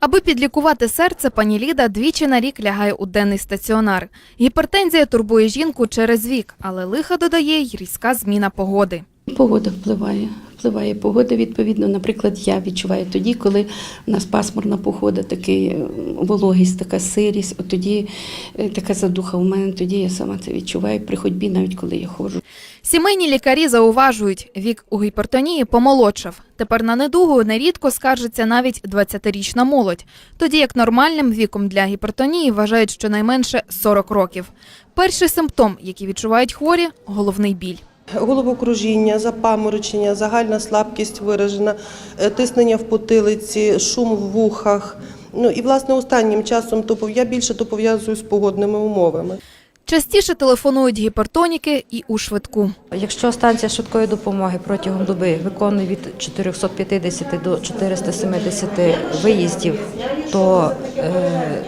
Аби підлікувати серце, пані Ліда двічі на рік лягає у денний стаціонар. Гіпертензія турбує жінку через вік, але лиха додає й різка зміна погоди. Погода впливає. Впливає погода, відповідно. Наприклад, я відчуваю тоді, коли у нас пасмурна погода, такий е, вологість, така сирість, от тоді е, така задуха у мене, тоді я сама це відчуваю при ходьбі, навіть коли я ходжу. Сімейні лікарі зауважують, вік у гіпертонії помолодшав. Тепер на недугу нерідко скаржиться навіть 20-річна молодь, тоді як нормальним віком для гіпертонії вважають щонайменше 40 років. Перший симптом, який відчувають хворі – головний біль. Головокружіння, запаморочення, загальна слабкість виражена, е, тиснення в потилиці, шум в вухах. Ну і власне останнім часом я більше то пов'язую з погодними умовами. Частіше телефонують гіпертоніки і у швидку. Якщо станція швидкої допомоги протягом доби виконує від 450 до 470 виїздів, то е,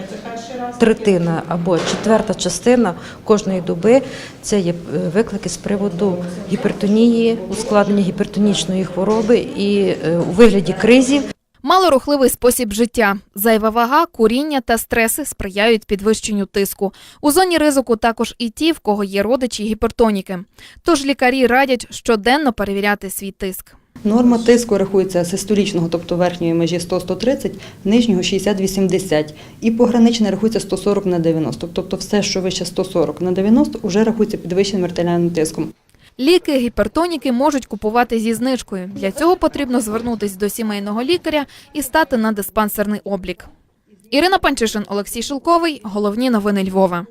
третина або четверта частина кожної доби це є е, виклики з приводу гіпертонії, ускладнення гіпертонічної хвороби і е, у вигляді кризів. Малорухливий спосіб життя, зайва вага, куріння та стреси сприяють підвищенню тиску. У зоні ризику також і ті, в кого є родичі гіпертоніки. Тож лікарі радять щоденно перевіряти свій тиск. Норма тиску рахується систолічного, тобто верхньої межі 100-130, нижнього 60-80. І пограничне рахується 140 на 90. Тобто все, що вище 140 на 90, вже рахується підвищеним артеріальним тиском. Ліки гіпертоніки можуть купувати зі знижкою. Для цього потрібно звернутись до сімейного лікаря і стати на диспансерний облік. Ірина Панчишин, Олексій Шилковий. Головні новини Львова.